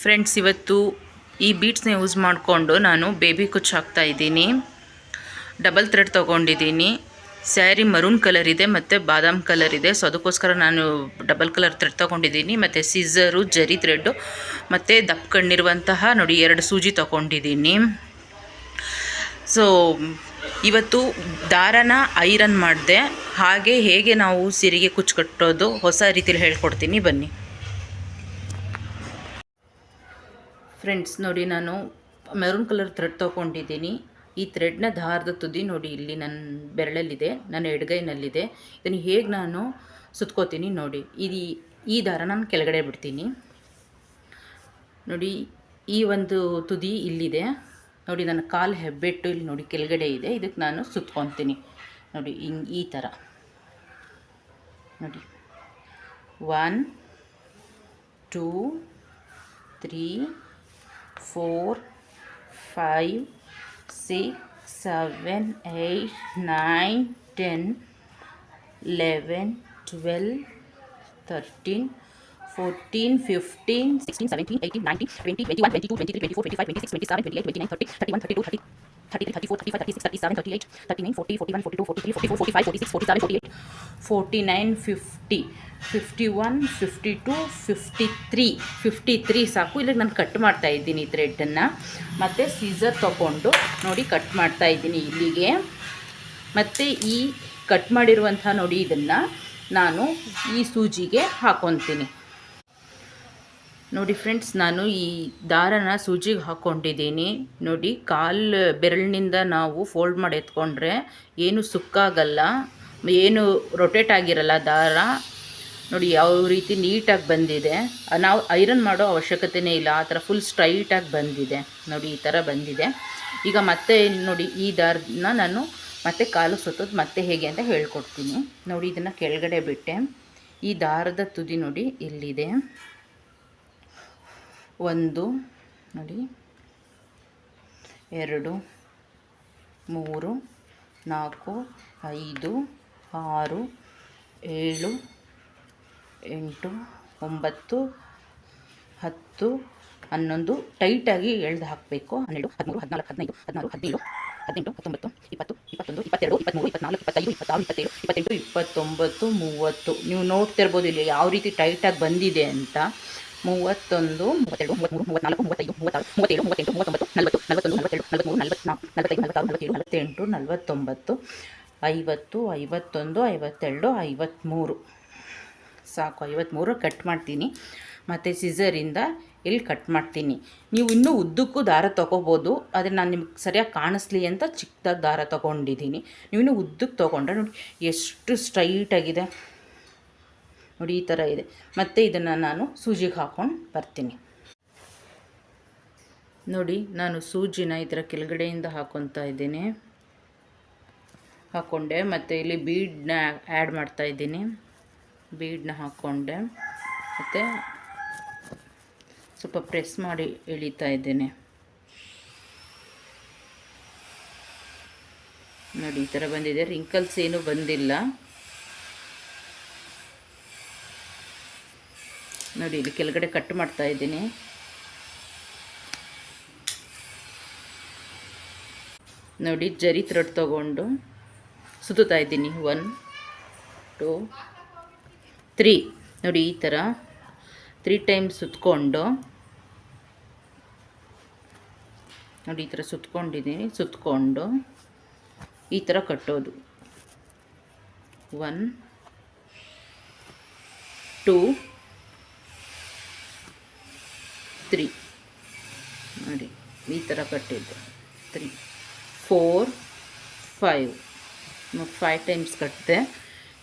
Friends ಇವತ್ತು ಈ ಬೀಟ್ಸ್ನ use ಮಾಡಿಕೊಂಡು ನಾನು ಬೇಬಿ ಕುಚ್ ಹಾಕ್ತಾ ಇದ್ದೀನಿ. ಡಬಲ್ ಥ್ರೆಡ್ ತೊಗೊಂಡಿದ್ದೀನಿ. ಸ್ಯಾರಿ ಮರೂನ್ ಕಲರ್ ಇದೆ ಮತ್ತು ಬಾದಾಮ್ ಕಲರ್ ಇದೆ. ಸೊ ಅದಕ್ಕೋಸ್ಕರ ನಾನು ಡಬಲ್ ಕಲರ್ ಥ್ರೆಡ್ ತೊಗೊಂಡಿದ್ದೀನಿ. ಮತ್ತು ಸೀಸರು ಜರಿ ಥ್ರೆಡ್ಡು ಮತ್ತು ದಪ್ಪ ಕಣ್ಣಿರುವಂತಹ ನೋಡಿ ಎರಡು ಸೂಜಿ ತೊಗೊಂಡಿದ್ದೀನಿ. ಸೊ ಇವತ್ತು ದಾರನ ಐರನ್ ಮಾಡಿದೆ. ಹಾಗೆ ಹೇಗೆ ನಾವು ಸೀರೆಗೆ ಕುಚ್ಚು ಕಟ್ಟೋದು ಹೊಸ ರೀತಿಯಲ್ಲಿ ಹೇಳ್ಕೊಡ್ತೀನಿ. ಬನ್ನಿ. ಫ್ರೆಂಡ್ಸ್, ನೋಡಿ ನಾನು ಮೆರೂನ್ ಕಲರ್ ಥ್ರೆಡ್ ತೊಗೊಂಡಿದ್ದೀನಿ. ಈ ಥ್ರೆಡ್ನ ದಾರದ ತುದಿ ನೋಡಿ, ಇಲ್ಲಿ ನನ್ನ ಬೆರಳಲ್ಲಿದೆ, ನನ್ನ ಎಡಗೈನಲ್ಲಿದೆ. ಇದನ್ನು ಹೇಗೆ ನಾನು ಸುತ್ಕೋತೀನಿ ನೋಡಿ. ಇದು ಈ ದಾರ ನಾನು ಕೆಳಗಡೆ ಬಿಡ್ತೀನಿ. ನೋಡಿ, ಈ ಒಂದು ತುದಿ ಇಲ್ಲಿದೆ. ನೋಡಿ, ನನ್ನ ಕಾಲು ಹೆಬ್ಬೆಟ್ಟು ಇಲ್ಲಿ ನೋಡಿ ಕೆಳಗಡೆ ಇದೆ. ಇದಕ್ಕೆ ನಾನು ಸುತ್ಕೊತೀನಿ. ನೋಡಿ, ಹಿಂಗೆ ಈ ಥರ ನೋಡಿ. One two three four, five, six, seven, eight, nine, ten, eleven, twelve, thirteen, fourteen, fifteen, sixteen, seventeen, eighteen, nineteen, twenty, twenty-one, twenty-two, twenty-three, twenty-four, twenty-five, twenty-six, twenty-seven, twenty-eight, twenty-nine, thirty, thirty-one, thirty-two, thirty. 33, 34, 35, 36, 37, 38, 39, 40, 41, 42, 43, 44, 45, 46, 47, 48, 49, 50, 51, 52, 53, 53 ಸಾಕು. ಇಲ್ಲಿಗೆ ನಾನು cut ಮಾಡ್ತಾ ಇದ್ದೀನಿ ಈ ಥ್ರೆಡ್ಡನ್ನು ಮತ್ತು Caesar ತಗೊಂಡು ನೋಡಿ cut ಮಾಡ್ತಾ ಇದ್ದೀನಿ ಇಲ್ಲಿಗೆ. ಮತ್ತು ಈ ಕಟ್ ಮಾಡಿರುವಂಥ ನೋಡಿ ಇದನ್ನು ನಾನು ಈ ಸೂಜಿಗೆ ಹಾಕೊತೀನಿ. ನೋಡಿ ಫ್ರೆಂಡ್ಸ್ ನಾನು ಈ ದಾರನ ಸೂಜಿಗೆ ಹಾಕ್ಕೊಂಡಿದ್ದೀನಿ ನೋಡಿ, ಕಾಲು ಬೆರಳಿನಿಂದ ನಾವು ಫೋಲ್ಡ್ ಮಾಡಿ ಎತ್ಕೊಂಡ್ರೆ ಏನು ಸುಕ್ಕಾಗಲ್ಲ, ಏನು ರೊಟೇಟ್ ಆಗಿರಲ್ಲ ದಾರ. ನೋಡಿ, ಯಾವ ರೀತಿ ನೀಟಾಗಿ ಬಂದಿದೆ. ನಾವು ಐರನ್ ಮಾಡೋ ಅವಶ್ಯಕತೆಯೇ ಇಲ್ಲ, ಆ ಥರ ಫುಲ್ ಸ್ಟ್ರೈಟಾಗಿ ಬಂದಿದೆ. ನೋಡಿ, ಈ ಥರ ಬಂದಿದೆ. ಈಗ ಮತ್ತೆ ನೋಡಿ, ಈ ದಾರನ ನಾನು ಮತ್ತೆ ಕಾಲು ಸುತ್ತೋದು ಮತ್ತೆ ಹೇಗೆ ಅಂತ ಹೇಳ್ಕೊಡ್ತೀನಿ. ನೋಡಿ, ಇದನ್ನು ಕೆಳಗಡೆ ಬಿಟ್ಟೆ. ಈ ದಾರದ ತುದಿ ನೋಡಿ ಇಲ್ಲಿದೆ. ಒಂದು, ನೋಡಿ, ಎರಡು, ಮೂರು, ನಾಲ್ಕು, ಐದು, ಆರು, ಏಳು, ಎಂಟು, ಒಂಬತ್ತು, ಹತ್ತು, ಹನ್ನೊಂದು ಟೈಟಾಗಿ ಎಳ್ದು ಹಾಕಬೇಕು. ಹನ್ನೆರಡು, ಹದಿಮೂರು, ಹದಿನಾಲ್ಕು, ಹದಿನೈದು, ಹದಿನಾರು, ಹದಿನೇಳು, ಹದಿನೆಂಟು, ಹತ್ತೊಂಬತ್ತು, ಇಪ್ಪತ್ತು, ಇಪ್ಪತ್ತೊಂದು, ಇಪ್ಪತ್ತೆರಡು, ಇಪ್ಪತ್ತ್ಮೂರು, ಇಪ್ಪತ್ತ್ನಾಲ್ಕು, ಇಪ್ಪತ್ತೈದು, ಇಪ್ಪತ್ತಾರು, ಇಪ್ಪತ್ತೇಳು, ಇಪ್ಪತ್ತೆಂಟು, ಇಪ್ಪತ್ತೊಂಬತ್ತು, ಮೂವತ್ತು. ನೀವು ನೋಡ್ತಿರ್ಬೋದು ಇಲ್ಲಿ ಯಾವ ರೀತಿ ಟೈಟಾಗಿ ಬಂದಿದೆ ಅಂತ. ಮೂವತ್ತೊಂದು, ಮೂವತ್ತೆರಡು ಮೂವತ್ತ್ಮೂರು ಮೂವತ್ತ್ನಾಲ್ಕು, ಮೂವತ್ತೈದು, ಮೂವತ್ತಾರು, ಮೂವತ್ತೇಳು, ಮೂವತ್ತೆಂಟು, ಮೂವತ್ತೊಂಬತ್ತು, ನಲವತ್ತು, ನಲವತ್ತೊಂದು, ನಲವತ್ತೆರಡು, ನಲವತ್ತ್ಮೂರು, ನಲವತ್ತ್ನಾಲ್ಕು, ನಲವತ್ತೈದು, ನಲವತ್ತಾರು, ನಲವತ್ತೇಳು, ನಲವತ್ತೆಂಟು, ನಲವತ್ತೊಂಬತ್ತು, ಐವತ್ತು, ಐವತ್ತೊಂದು, ಐವತ್ತೆರಡು, ಐವತ್ತ್ಮೂರು. ಸಾಕು, ಐವತ್ತ್ಮೂರು ಕಟ್ ಮಾಡ್ತೀನಿ. ಮತ್ತು ಸಿಸರಿಂದ ಇಲ್ಲಿ ಕಟ್ ಮಾಡ್ತೀನಿ. ನೀವು ಇನ್ನೂ ಉದ್ದಕ್ಕೂ ದಾರ ತೊಗೋಬೋದು, ಆದರೆ ನಾನು ನಿಮ್ಗೆ ಸರಿಯಾಗಿ ಕಾಣಿಸ್ಲಿ ಅಂತ ಚಿಕ್ಕದಾಗಿ ದಾರ ತೊಗೊಂಡಿದ್ದೀನಿ ನೀವು ಇನ್ನೂ ಉದ್ದಕ್ಕೆ ತೊಗೊಂಡ್ರೆ ನೋಡಿ, ಎಷ್ಟು ಸ್ಟ್ರೈಟಾಗಿದೆ ನೋಡಿ ಈ ಥರ ಇದೆ. ಮತ್ತು ಇದನ್ನು ನಾನು ಸೂಜಿಗೆ ಹಾಕ್ಕೊಂಡು ಬರ್ತೀನಿ. ನೋಡಿ, ನಾನು ಸೂಜಿನ ಈ ಥರ ಕೆಳಗಡೆಯಿಂದ ಹಾಕ್ಕೊತಾ ಇದ್ದೀನಿ. ಹಾಕ್ಕೊಂಡೆ ಮತ್ತು ಇಲ್ಲಿ ಬೀಡನ್ನ ಆ್ಯಡ್ ಮಾಡ್ತಾ ಇದ್ದೀನಿ. ಬೀಡನ್ನ ಹಾಕ್ಕೊಂಡೆ ಮತ್ತು ಸ್ವಲ್ಪ ಪ್ರೆಸ್ ಮಾಡಿ ಎಳಿತಾ ಇದ್ದೇನೆ. ನೋಡಿ, ಈ ಥರ ಬಂದಿದೆ. ರಿಂಕಲ್ಸ್ ಏನೂ ಬಂದಿಲ್ಲ. ನೋಡಿ, ಇಲ್ಲಿ ಕೆಳಗಡೆ ಕಟ್ ಮಾಡ್ತಾ ಇದ್ದೀನಿ. ನೋಡಿ, ಜರಿ ಥ್ರೆಡ್ ತೊಗೊಂಡು ಸುತ್ತುತ್ತಾ ಇದ್ದೀನಿ. ಒನ್ ಟೂ ತ್ರೀ ನೋಡಿ, ಈ ಥರ ತ್ರೀ ಟೈಮ್ಸ್ ಸುತ್ತಕೊಂಡು ನೋಡಿ, ಈ ಥರ ಸುತ್ಕೊಂಡಿದ್ದೀನಿ. ಸುತ್ತಕೊಂಡು ಈ ಥರ ಕಟ್ಟೋದು. ಒನ್ ಟೂ ತ್ರೀ ನೋಡಿ, ಈ ಥರ ಕಟ್ಟಿದ್ದು. Three four five five times ಕಟ್ಟಿದೆ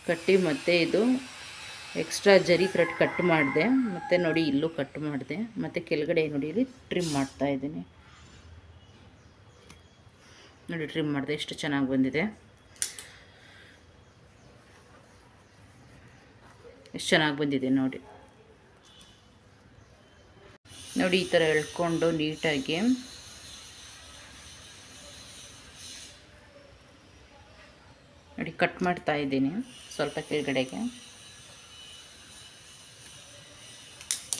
ಕಟ್ಟಿ ಮತ್ತೆ ಇದು ಎಕ್ಸ್ಟ್ರಾ ಜರಿ ಥ್ರೆಡ್ ಕಟ್ ಮಾಡಿದೆ. ಮತ್ತು ನೋಡಿ, ಇಲ್ಲೂ ಕಟ್ ಮಾಡಿದೆ. ಮತ್ತು ಕೆಳಗಡೆ ನೋಡಿ, ಇಲ್ಲಿ ಟ್ರಿಮ್ ಮಾಡ್ತಾ ಇದ್ದೀನಿ. ನೋಡಿ ಟ್ರಿಮ್ ಮಾಡಿದೆ. ಎಷ್ಟು ಚೆನ್ನಾಗಿ ಬಂದಿದೆ. ಎಷ್ಟು ಚೆನ್ನಾಗಿ ಬಂದಿದೆ ನೋಡಿ. ನೋಡಿ ಈ ಥರ ಎಳ್ಕೊಂಡು ನೀಟಾಗಿ. ನೋಡಿ ಕಟ್ ಮಾಡ್ತಾ ಇದ್ದೀನಿ ಸ್ವಲ್ಪ ಕೆಳಗಡೆಗೆ.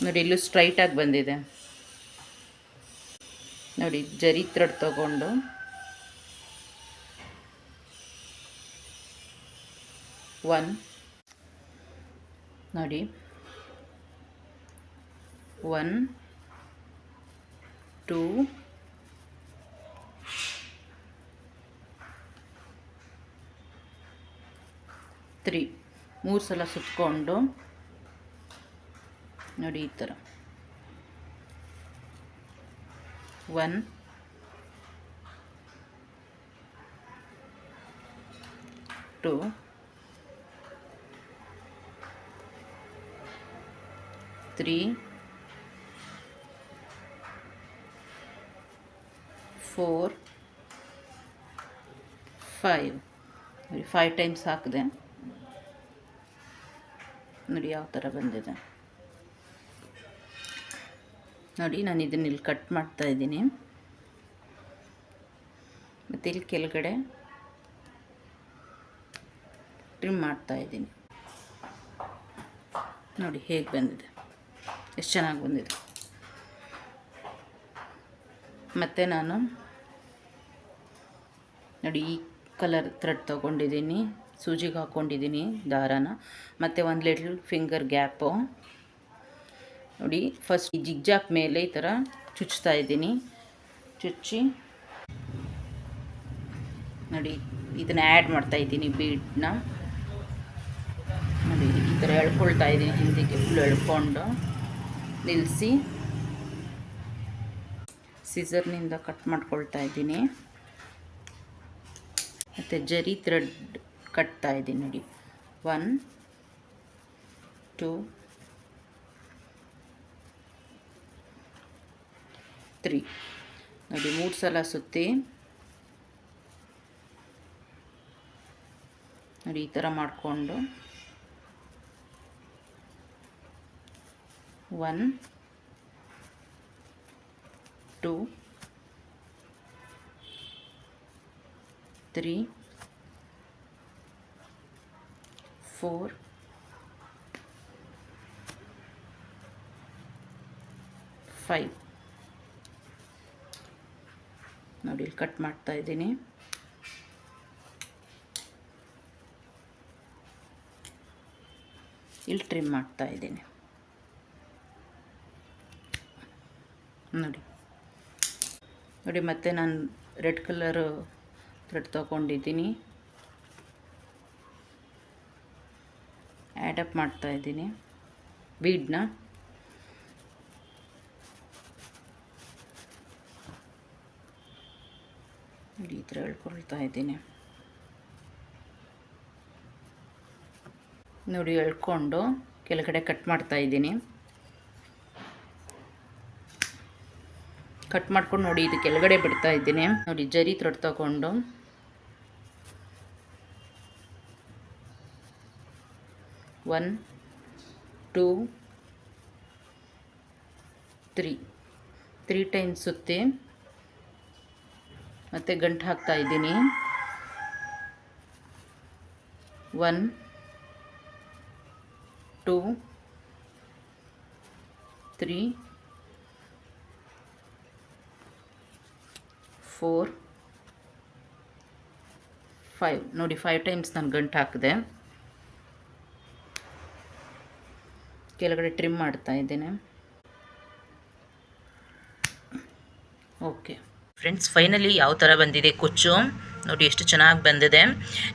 ನೋಡಿ ಇಲ್ಲೂ ಸ್ಟ್ರೈಟಾಗಿ ಬಂದಿದೆ. ನೋಡಿ ಜರಿ ಥ್ರೆಡ್ ತಗೊಂಡು. ಒನ್ ನೋಡಿ. ಒನ್ ಟೂ ತ್ರೀ ಮೂರು ಸಲ ಸುತ್ತಕೊಂಡು ನೋಡಿ ಈ ಥರ. One two three four five ನೋಡಿ ಫೈವ್ ಟೈಮ್ಸ್ ಹಾಕಿದೆ. ನೋಡಿ, ಯಾವ ಥರ ಬಂದಿದೆ. ನೋಡಿ, ನಾನು ಇದನ್ನ ಇಲ್ಲಿ ಕಟ್ ಮಾಡ್ತಾ ಇದ್ದೀನಿ. ಮತ್ತು ಇಲ್ಲಿ ಕೆಳಗಡೆ ಟ್ರಿಮ್ ಮಾಡ್ತಾ ಇದ್ದೀನಿ. ನೋಡಿ, ಹೇಗೆ ಬಂದಿದೆ. ಎಷ್ಟು ಚೆನ್ನಾಗಿ ಬಂದಿದೆ. ಮತ್ತು ನಾನು ನೋಡಿ, ಈ ಕಲರ್ ಥ್ರೆಡ್ ತೊಗೊಂಡಿದ್ದೀನಿ. ಸೂಜಿಗೆ ಹಾಕ್ಕೊಂಡಿದ್ದೀನಿ ದಾರಾನ. ಮತ್ತು ಒಂದು ಲಿಟ್ಲ್ ಫಿಂಗರ್ ಗ್ಯಾಪು ನೋಡಿ ಫಸ್ಟ್ ಈ ಜಿಗ್ಜಾಕ್ ಮೇಲೆ ಈ ಥರ ಚುಚ್ತಾ ಇದ್ದೀನಿ. ಚುಚ್ಚಿ. ನೋಡಿ, ಇದನ್ನು ಆ್ಯಡ್ ಮಾಡ್ತಾ ಇದ್ದೀನಿ ಬೀಡ್ನ ನೋಡಿ, ಈ ಥರ ಎಳ್ಕೊಳ್ತಾ ಇದ್ದೀನಿ ಹಿಂದಿಗೆ ಫುಲ್ ಎಳ್ಕೊಂಡು. ನಿಲ್ಲಿಸಿ ಸಿಸರ್ನಿಂದ ಕಟ್ ಮಾಡ್ಕೊಳ್ತಾ ಇದ್ದೀನಿ. ಮತ್ತು ಜರಿ ಥ್ರೆಡ್ ಕಟ್ತಾ ಇದ್ದೀನಿ ನೋಡಿ. ಒನ್ ಟೂ ತ್ರೀ ನೋಡಿ, ಮೂರು ಸಲ ಸುತ್ತಿ. ನೋಡಿ, ಈ ಥರ ಮಾಡಿಕೊಂಡು. One two three four five ನೋಡಿ ಇಲ್ಲಿ ಕಟ್ ಮಾಡ್ತಾ ಇದ್ದೀನಿ. ಇಲ್ಲಿ ಟ್ರಿಮ್ ಮಾಡ್ತಾ ಇದ್ದೀನಿ. ನೋಡಿ. ನೋಡಿ, ಮತ್ತೆ ನಾನು ರೆಡ್ ಕಲರು ಥ್ರೆಡ್ ತೊಗೊಂಡಿದ್ದೀನಿ. ಆ್ಯಡಪ್ ಮಾಡ್ತಾ ಇದ್ದೀನಿ. ಬೀಡನ್ನ ಈ ಥರ ಎಳ್ಕೊಳ್ತಾ ಇದ್ದೀನಿ. ನೋಡಿ ಹೇಳ್ಕೊಂಡು ಕೆಳಗಡೆ ಕಟ್ ಮಾಡ್ತಾ ಇದ್ದೀನಿ. ಕಟ್ ಮಾಡ್ಕೊಂಡು ನೋಡಿ ಇದು ಕೆಳಗಡೆ ಬಿಡ್ತಾ ಇದ್ದೀನಿ. ನೋಡಿ, ಜರಿ ಥ್ರೆಡ್ ತಗೊಂಡು. One two three three time ಸುತ್ತಿ. ಮತ್ತು ಗಂಟು ಹಾಕ್ತಾ ಇದ್ದೀನಿ. One two three four five ನೋಡಿ ಫೈವ್ ಟೈಮ್ಸ್ ನಾನು ಗಂಟು ಹಾಕಿದೆ. ಕೆಳಗಡೆ ಟ್ರಿಮ್ ಮಾಡ್ತಾ ಇದ್ದೇನೆ. ಓಕೆ ಫ್ರೆಂಡ್ಸ್ ಫೈನಲಿ ಯಾವ ಥರ ಬಂದಿದೆ? ಕುಚ್ಚು. ನೋಡಿ ಎಷ್ಟು ಚೆನ್ನಾಗಿ ಬಂದಿದೆ.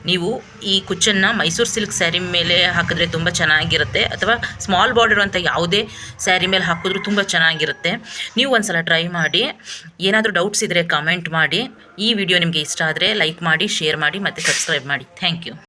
ನೀವು ಈ ಕುಚ್ಚನ್ನು ಮೈಸೂರು ಸಿಲ್ಕ್ ಸ್ಯಾರಿ ಮೇಲೆ ಹಾಕಿದ್ರೆ ತುಂಬ ಚೆನ್ನಾಗಿರುತ್ತೆ. ಅಥವಾ ಸ್ಮಾಲ್ ಬಾರ್ಡರ್ ಅಂತ ಯಾವುದೇ ಸ್ಯಾರಿ ಮೇಲೆ ಹಾಕಿದ್ರೂ ತುಂಬ ಚೆನ್ನಾಗಿರುತ್ತೆ. ನೀವು ಒಂದು ಸಲ ಟ್ರೈ ಮಾಡಿ. ಏನಾದರೂ ಡೌಟ್ಸ್ ಇದ್ದರೆ ಕಮೆಂಟ್ ಮಾಡಿ. ಈ ವಿಡಿಯೋ ನಿಮಗೆ ಇಷ್ಟ ಆದರೆ ಲೈಕ್ ಮಾಡಿ ಶೇರ್ ಮಾಡಿ ಮತ್ತು ಸಬ್ಸ್ಕ್ರೈಬ್ ಮಾಡಿ. Thank you